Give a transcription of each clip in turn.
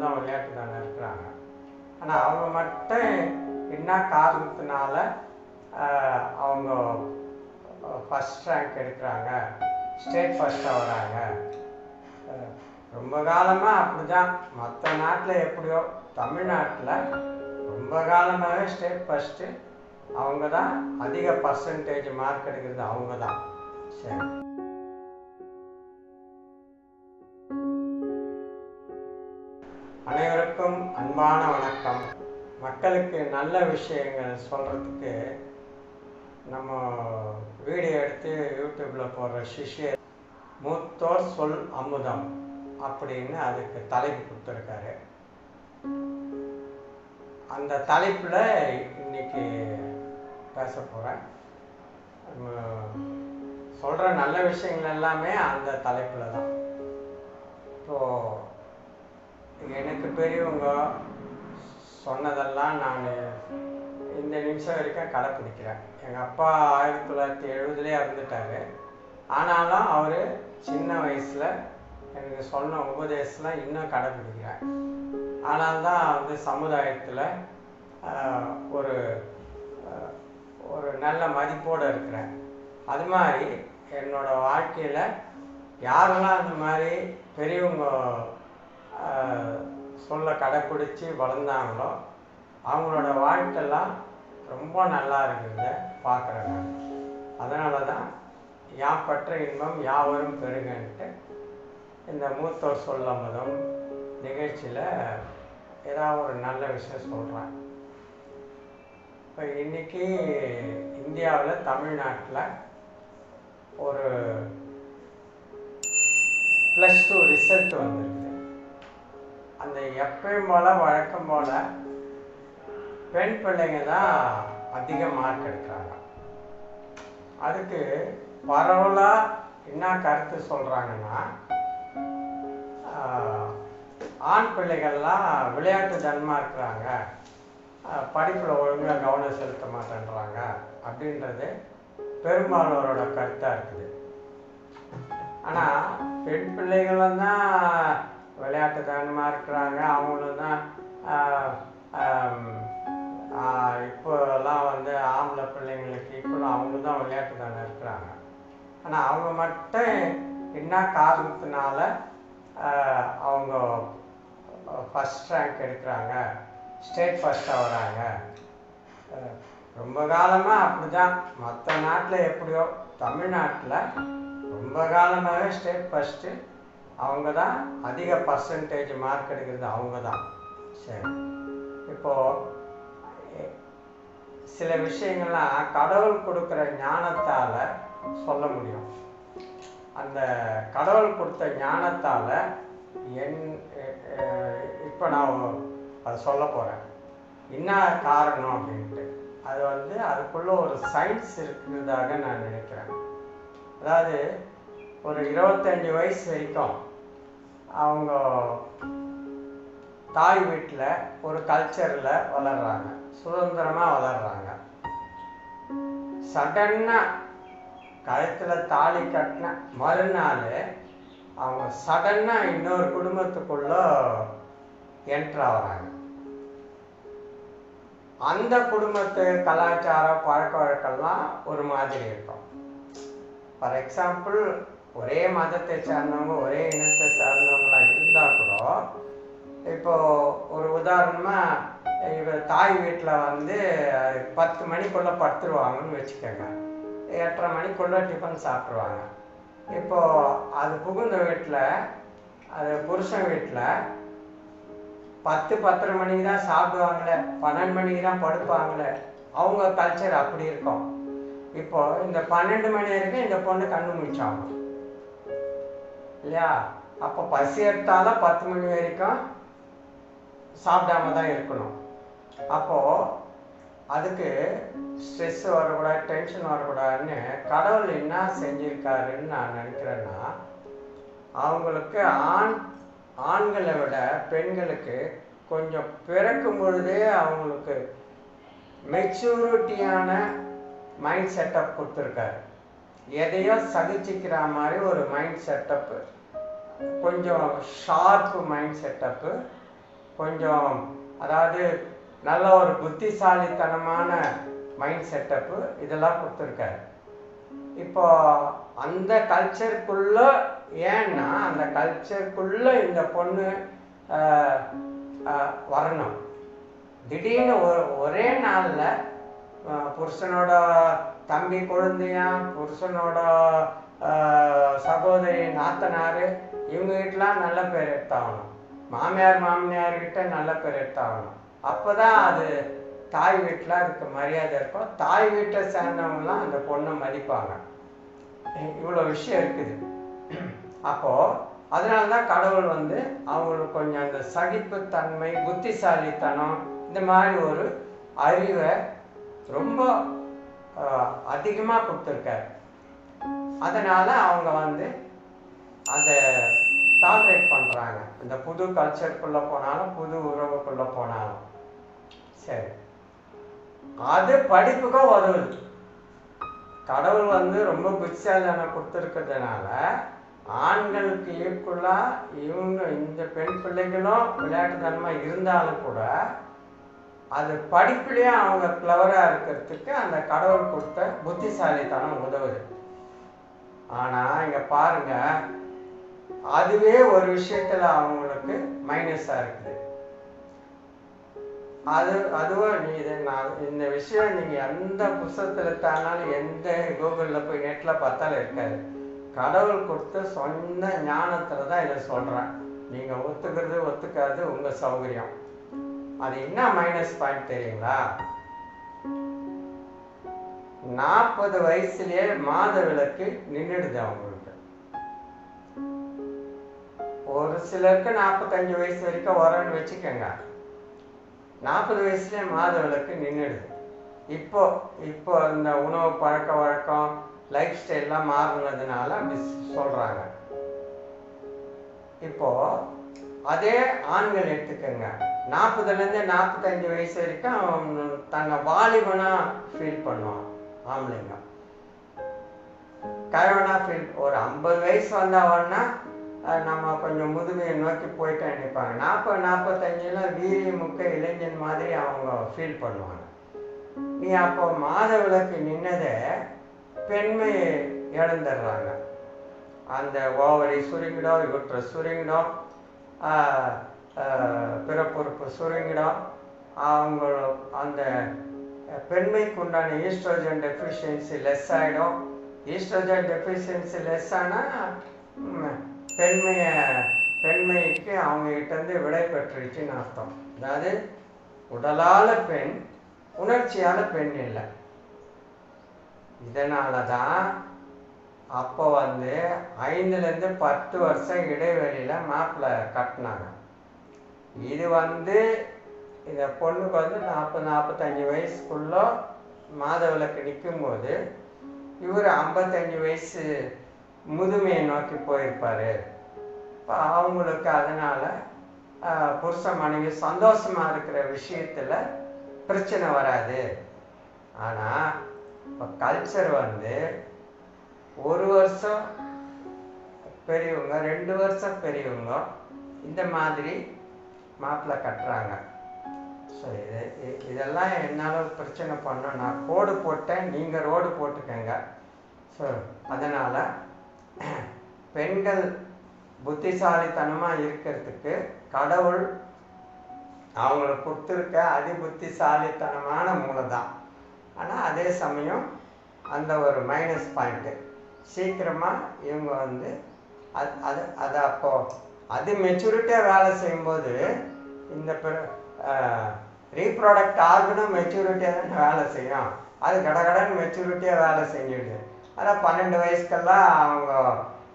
தான் விளையாட்டு தானே இருக்கிறாங்க. ஆனால் அவங்க மட்டும் என்ன காரணத்தினால ஆஹ், அவங்க ஃபஸ்ட் ரேங்க் எடுக்கிறாங்க ஸ்டேட் ஃபஸ்ட்டாக வராங்க. ரொம்ப காலமாக அப்படி தான் மற்ற நாட்டில் எப்படியோ தமிழ்நாட்டில் ரொம்ப காலமாகவே ஸ்டேட் ஃபஸ்ட்டு அவங்க தான் அதிக பர்சன்டேஜ் மார்க் எடுக்கிறது அவங்க தான். சரி. அனைவருக்கும் அன்பான வணக்கம். மக்களுக்கு நல்ல விஷயங்கள் சொல்கிறதுக்கு நம்ம வீடியோ எடுத்து யூடியூப்பில் போடுற சிஷ்ய மூத்தோர் சொல் அமுதம் அப்படின்னு அதுக்கு தலைப்பு கொடுத்துருக்காரு. அந்த தலைப்பில் இன்னைக்கு பேச போகிறேன் சொல்கிற நல்ல விஷயங்கள் எல்லாமே அந்த தலைப்பில் தான். இப்போது எனக்கு பெரியவங்க சொன்னதெல்லாம் நான் இந்த நிமிஷம் வரைக்கும் கடைப்பிடிக்கிறேன் எங்கள் அப்பா ஆயிரத்தி தொள்ளாயிரத்தி எழுபதுலேயே இறந்துட்டார். ஆனாலும் அவர் சின்ன வயசில் எனக்கு சொன்ன உபதேசம்லாம் இன்னும் கடைப்பிடிக்கிறேன் ஆனால்தான் வந்து சமுதாயத்தில் ஒரு ஒரு நல்ல மதிப்போடு இருக்கிறேன். அது மாதிரி என்னோட வாழ்க்கையில் யாரெல்லாம் அந்த மாதிரி பெரியவங்க சொல்ல கடைப்பிடிச்சி வளர்ந்தாங்களோ அவங்களோட வாழ்க்கைலாம் ரொம்ப நல்லா இருக்குங்க பார்க்குறேன் நான் அதனால தான் யான் பற்ற இன்பம் யாவரும் பெருகன்ட்டு இந்த மூத்தோர் சொல்லமதம் நிகழ்ச்சியில் ஏதாவது ஒரு நல்ல விஷயம் சொல்கிறேன் இப்போ இன்னைக்கு இந்தியாவில் தமிழ்நாட்டில் ஒரு ப்ளஸ் டூ ரிசல்ட் வந்திருக்குது அந்த எப்பயும் போல் வழக்கம் போல் பெண் பிள்ளைங்க தான் அதிக மார்க் எடுக்கிறாங்க. அதுக்கு பரவலாக என்ன கருத்து சொல்கிறாங்கன்னா ஆண் பிள்ளைகள்லாம் விளையாட்டு தனமாக இருக்கிறாங்க. படிப்பில் ஒழுங்காக கவனம் செலுத்த மாட்டேன்றாங்க அப்படின்றது பெரும்பாலோரோட கருத்தாக இருக்குது. ஆனால் பெண் பிள்ளைகளும் தான் விளையாட்டு இருக்கிறாங்க. அவங்களும் தான் இப்போலாம் வந்து ஆம்பளை பிள்ளைங்களுக்கு இப்போலாம் அவங்க தான் விளையாட்டு தானே இருக்கிறாங்க. ஆனால் அவங்க மட்டும் என்ன காரணத்தினால அவங்க ஃபஸ்ட் ரேங்க் எடுக்கிறாங்க? ஸ்டேட் ஃபஸ்ட்டாக வராங்க. ரொம்ப காலமாக அப்படி தான் மற்ற நாட்டில் எப்படியோ தமிழ்நாட்டில் ரொம்ப காலமாகவே ஸ்டேட் ஃபஸ்ட்டு அவங்க தான் அதிக பர்சன்டேஜ் மார்க் எடுக்கிறது அவங்க தான் சரி இப்போது சில விஷயங்கள்லாம் கடவுள் கொடுக்குற ஞானத்தால் சொல்ல முடியும். அந்த கடவுள் கொடுத்த ஞானத்தால் என் இப்போ நான் அதை சொல்ல போகிறேன் என்ன காரணம் அப்படின்ட்டு. அது வந்து அதுக்குள்ள ஒரு சயின்ஸ் இருக்கிறதாக நான் நினைக்கிறேன். அதாவது ஒரு இருபத்தஞ்சி வயசு வரைக்கும் அவங்க தாய் வீட்டில் ஒரு கல்ச்சரில் வளர்கிறாங்க சுதந்திரமாக வளர்கிறாங்க சடன்னாக கழுத்தில் தாலி கட்டின மறுநாள் அவங்க சடன்னாக இன்னொரு குடும்பத்துக்குள்ள என்ட்ரு ஆகிறாங்க. அந்த குடும்பத்து கலாச்சாரம் பழக்க வழக்கம்லாம் ஒரு மாதிரி இருக்கும். ஃபார் எக்ஸாம்பிள் ஒரே மதத்தை சேர்ந்தவங்க ஒரே இனத்தை சேர்ந்தவங்களா இருந்தால் கூட இப்போ ஒரு உதாரணமாக இவர் தாய் வீட்டில் வந்து பத்து மணிக்குள்ளே படுத்துருவாங்கன்னு வச்சுக்கோங்க. எட்டரை மணிக்குள்ளே டிஃபன் சாப்பிடுவாங்க. இப்போ அது புகுந்த வீட்டில் அது புருஷன் வீட்டில் பத்து பத்தரை மணிக்கு தான் சாப்பிடுவாங்களே பன்னெண்டு மணிக்கு தான் படுப்பாங்களே அவங்க கல்ச்சர் அப்படி இருக்கும். இப்போ இந்த பன்னெண்டு மணி வரைக்கும் இந்த பொண்ணு கண்ணு முடிச்சாங்க இல்லையா? அப்போ பசி எடுத்தாலும் பத்து மணி வரைக்கும் சாப்பிடாம தான் இருக்கணும். அப்போ அதுக்கு ஸ்ட்ரெஸ் வரக்கூடாது டென்ஷன் வரக்கூடாதுன்னு கடவுள் என்ன செஞ்சிருக்காருன்னு நான் நினைக்கிறேன்னா அவங்களுக்கு ஆண் ஆண்களை விட பெண்களுக்கு கொஞ்சம் பிறக்கும் பொழுதே அவங்களுக்கு மெச்சூரிட்டியான மைண்ட் செட்டப் கொடுத்துருக்காரு. எதையோ சகிச்சுக்கிற மாதிரி ஒரு மைண்ட் செட்டப்பு கொஞ்சம் ஷார்ப்பு மைண்ட் செட்டப்பு கொஞ்சம் அதாவது நல்ல ஒரு புத்திசாலித்தனமான மைண்ட் செட்டப்பு இதெல்லாம் கொடுத்துருக்காரு. இப்போ அந்த கல்ச்சருக்குள்ள ஏன்னா அந்த கல்ச்சருக்குள்ள இந்த பொண்ணு வரணும். திடீர்னு ஒரு ஒரே நாளில் புருஷனோட தம்பி குழந்தையா புருஷனோட சகோதரி நாத்தனார் இவங்க கிட்டலாம் நல்ல பேர் எடுத்தாகணும். மாமியார் மாமியார்கிட்ட நல்ல பேர் எடுத்தாகணும். அப்போ தான் அது தாய் வீட்டில் அதுக்கு மரியாதை இருக்கும். தாய் வீட்டை சேர்ந்தவங்கலாம் அந்த பொண்ணை மதிப்பாங்க. இவ்வளோ விஷயம் இருக்குது. அப்போ அதனால தான் கடவுள் வந்து அவங்களுக்கு கொஞ்சம் அந்த சகிப்புத்தன்மை புத்திசாலித்தனம் இந்த மாதிரி ஒரு அறிவை ரொம்ப அதிகமாக கொடுத்துருக்காரு. அதனால அவங்க வந்து அதை டாலரேட் பண்ணுறாங்க இந்த புது கல்ச்சருக்குள்ளே போனாலும் புது உறவுக்குள்ளே போனாலும். சரி. அது படிப்புக்கும் உதவுது கடவுள் வந்து ரொம்ப புத்திசாலியான கொடுத்துருக்கிறதுனால ஆண்களுக்கு ஈக்குவலாக இவங்க இந்த பெண் பிள்ளைகளும் விளையாட்டுத்தனமாக இருந்தாலும் கூட அது படிப்புலேயே அவங்க கிளவராக இருக்கிறதுக்கு அந்த கடவுள் கொடுத்த புத்திசாலித்தனம் உதவுது. ஆனால் இங்கே பாருங்க அதுவே ஒரு விஷயத்தில் அவங்களுக்கு மைனஸாக இருக்குது. அது அதுவும் நீ இது நான் இந்த விஷயம் நீங்கள் எந்த புஸ்தகத்தில் தானாலும் எந்த கூகுளில் போய் நெட்டில் பார்த்தாலும் இருக்காது. கடவுள் கொடுத்த சொந்த ஞானத்தில் தான் இதை சொல்கிறேன் நீங்கள் ஒத்துக்கிறது ஒத்துக்காது உங்கள் சௌகரியம். அது என்ன மைனஸ் பாயிண்ட் தெரியுங்களா? நாற்பது வயசுலயே மாத விளக்கு நின்றுடுது அவங்களுக்கு. ஒரு சிலருக்கு நாற்பத்தஞ்சு வயசு வரைக்கும் வரன்னு வச்சுக்கோங்க. நாற்பது வயசுலயே மாத விளக்கு நின்றுடுது. இப்போ இப்போ இந்த உணவு பழக்க வழக்கம் லைஃப் ஸ்டைல்லாம் மாறினதுனால அப்படி சொல்றாங்க. இப்போ அதே ஆண்கள் எடுத்துக்கோங்க. நாற்பதுலேருந்து நாற்பத்தஞ்சு வயசு வரைக்கும் அவன் தன்னை வாலிபனாக ஃபீல் பண்ணுவான். ஆம்பளைங்க. கழவனா ஃபீல் ஒரு ஐம்பது வயசு வந்தவன்னா நம்ம கொஞ்சம் முதுமையை நோக்கி போயிட்டு நினைப்பாங்க நாற்பது நாற்பத்தஞ்சில் வீரிய முக்க இளைஞன் மாதிரி அவங்க ஃபீல் பண்ணுவாங்க. நீ அப்போ மாத விளக்கு நின்னதை பெண்மை இழந்துடுறாங்க. அந்த ஓவரி சுருங்கிடும் இவற்றை சுருங்கிடும் பிறப்புறுப்பு சுருங்கிடும் அவங்க அந்த பெண்மைக்கு உண்டான ஈஸ்ட்ரோஜன் டெஃபிஷியன்சி லெஸ் ஆகிடும் ஈஸ்ட்ரோஜன் டெஃபிஷியன்சி லெஸ் ஆனால் பெண்மையை பெண்மைக்கு அவங்ககிட்டேருந்து விடை பெற்றுருச்சுன்னு அர்த்தம். அதாவது உடலால் பெண் உணர்ச்சியால் பெண் இல்லை. இதனால தான் அப்போ வந்து ஐந்துலேருந்து பத்து வருஷம் இடைவெளியில் மாப்பிள்ளை கட்டினாங்க. இது வந்து இந்த பொண்ணுக்கு வந்து நாற்பது நாற்பத்தஞ்சு வயசுக்குள்ள மாதவிலக்கு நிற்கும்போது இவர் ஐம்பத்தஞ்சு வயசு முதுமையை நோக்கி போயிருப்பார். இப்போ அவங்களுக்கு அதனால் புருஷ புருஷன் மனைவி சந்தோஷமாக இருக்கிற விஷயத்தில் பிரச்சனை வராது. ஆனால் இப்போ கல்ச்சர் வந்து ஒரு வருஷம் பெரியவங்க ரெண்டு வருஷம் பெரியவங்க இந்த மாதிரி மாப்பிள்ளை கட்டுறாங்க. ஸோ இது இதெல்லாம் என்னால் பிரச்சனை பண்ணோம் நான் கோடு போட்டேன் நீங்கள் ரோடு போட்டுக்கங்க. ஸோ அதனால் பெண்கள் புத்திசாலித்தனமாக இருக்கிறதுக்கு கடவுள் அவங்களுக்கு கொடுத்துருக்க அதி புத்திசாலித்தனமான மூளை தான் ஆனால் அதே சமயம் அந்த ஒரு மைனஸ் பாயிண்ட்டு சீக்கிரமாக இவங்க வந்து அது அது அது அப்போது அது மெச்சூரிட்டியாக வேலை செய்யும்போது இந்த ரீப்ராடக்ட் ஆர்கனும் மெச்சூரிட்டியாக தானே வேலை செய்யும். அது கடகடன்னு மெச்சூரிட்டியாக வேலை செஞ்சுடுது அதான் பன்னெண்டு வயசுக்கெல்லாம் அவங்க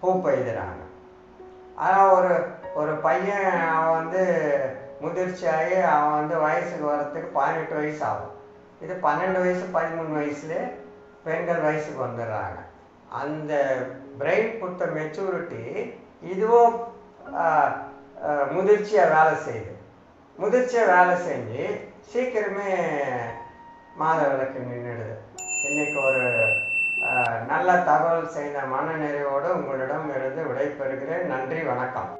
பூ பெய்துறாங்க. ஆனால் ஒரு ஒரு பையன் அவன் வந்து முதிர்ச்சியாகி அவன் வந்து வயசுக்கு வர்றதுக்கு பதினெட்டு வயசு ஆகும். இது பன்னெண்டு வயசு பதிமூணு வயசுலேயே பெண்கள் வயசுக்கு வந்துடுறாங்க. அந்த பிரெயின் கொடுத்த மெச்சூரிட்டி இதுவும் முதிர்ச்சியாக வேலை செய்யுது. முதிர்ச்சியாக வேலை செஞ்சு சீக்கிரமே மாத விளக்கு நின்றுடுது. இன்னைக்கு ஒரு நல்ல தகவல் செய்த மனநிறைவோடு உங்களிடம் இருந்து விடைபெறுகிறேன். நன்றி வணக்கம்.